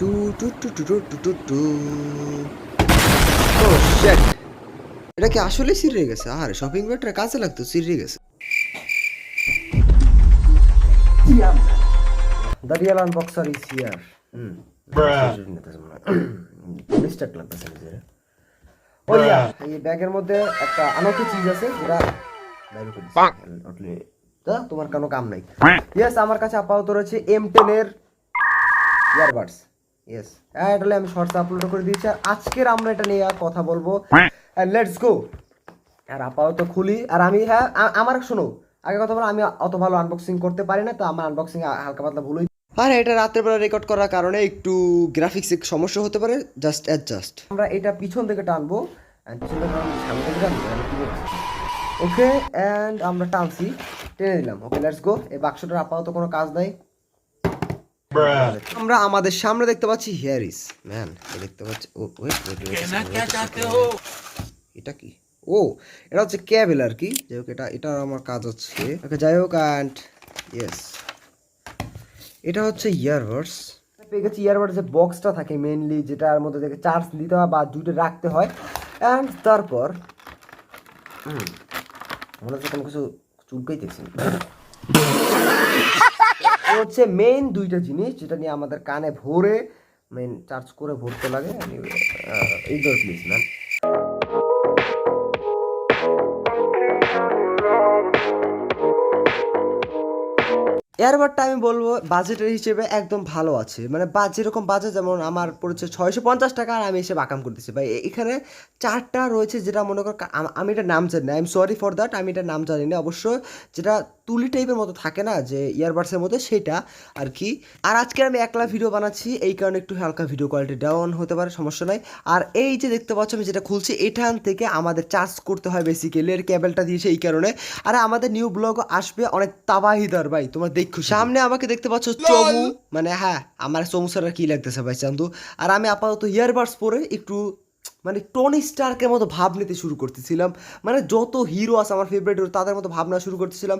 Do, do, do, do, do, do, do. Oh, shit. এটা কি আসলে সিরিয়ে গেছে? আর শপিং ব্যাগটা কাজে লাগতো সিরিয়ে গেছে। is here. Hmm. এই ব্যাগের মধ্যে একটা আনকি আছে তোমার কোনো কাম নাই। আমার কাছে আপাতত রয়েছে এম টেন এর ইয়ারবাডস ইয়েস হ্যাঁ এটা আমি শর্টস আপলোড করে দিয়েছি। আর আজকের আমরা এটা নিয়ে কথা বলব। লেটস গো আর আপাতত খুলি। আর আমি হ্যাঁ আমার শোনো আগে কথা বলো আমি অত ভালো আনবক্সিং করতে পারি না তো আমার আনবক্সিং হালকা পাতলা ভুলই আর এটা রাতের বেলা রেকর্ড করার কারণে একটু গ্রাফিক্সে সমস্যা হতে পারে জাস্ট অ্যাডজাস্ট আমরা এটা পিছন থেকে টানবো। ওকে অ্যান্ড আমরা টানছি। টেনে দিলাম ওকে লেটস গো এই বাক্সটার আপাতত কোনো কাজ নাই। আমরা আমাদের সামনে দেখতে পাচ্ছি হিয়ার ইস ম্যান দেখতে পাচ্ছি ও ওয়েট এটা কি? ও এটা হচ্ছে ক্যাবেল আর কি। যাই হোক এটা এটা আমার কাজ হচ্ছে। ওকে যাই হোক অ্যান্ড ইয়েস এটা হচ্ছে ইয়ারবাডস পেয়ে গেছি ইয়ারবাড যে বক্সটা থাকে মেনলি যেটার মধ্যে থেকে চার্জ দিতে হয় বা দুটো রাখতে হয়। অ্যান্ড তারপর হুম, মনে হচ্ছে কোনো কিছু চুলকাইতেছি হচ্ছে মেইন দুইটা জিনিস যেটা নিয়ে আমাদের কানে ভরে মেইন চার্জ করে ভরতে লাগে। ইগনোর প্লিজ ম্যাম এয়ারবাডটা আমি বলব বাজেটের হিসেবে একদম ভালো আছে। মানে বা, যেরকম বাজেট যেমন আমার পড়েছে ছয়শো পঞ্চাশ টাকা, আর আমি এসে বাকাম করতেছি। ভাই, এখানে চারটা রয়েছে যেটা মনে কর, আমি এটা নাম জানি না। I am sorry for that আমি এটা নাম জানি না। অবশ্য যেটা তুলি টাইপের মতো থাকে না যে ইয়ারবাডসের মধ্যে সেটা আর কি। আর আজকে আমি একলা ভিডিও বানাচ্ছি এই কারণে একটু হালকা ভিডিও কোয়ালিটি ডাউন হতে পারে সমস্যা নাই। আর এই যে দেখতে পাচ্ছ আমি যেটা খুলছি এখান থেকে আমাদের চার্জ করতে হয় বেসিক্যালি এর কেবলটা দিয়েছে এই কারণে। আর আমাদের নিউ ব্লগ আসবে অনেক তাবাহিদার ভাই তোমার দেখো সামনে আমাকে দেখতে পাচ্ছ চমু মানে হ্যাঁ আমার চমু ছাড়া কি লাগতেছে ভাই চান্দু? আর আমি আপাতত ইয়ারবাডস পরে একটু মানে টনি স্টার্কের মতো ভাব নিতে শুরু করতেছিলাম। মানে যত হিরো আছে আমার ফেভারিট হিরো তাদের মতো ভাবনা শুরু করতেছিলাম।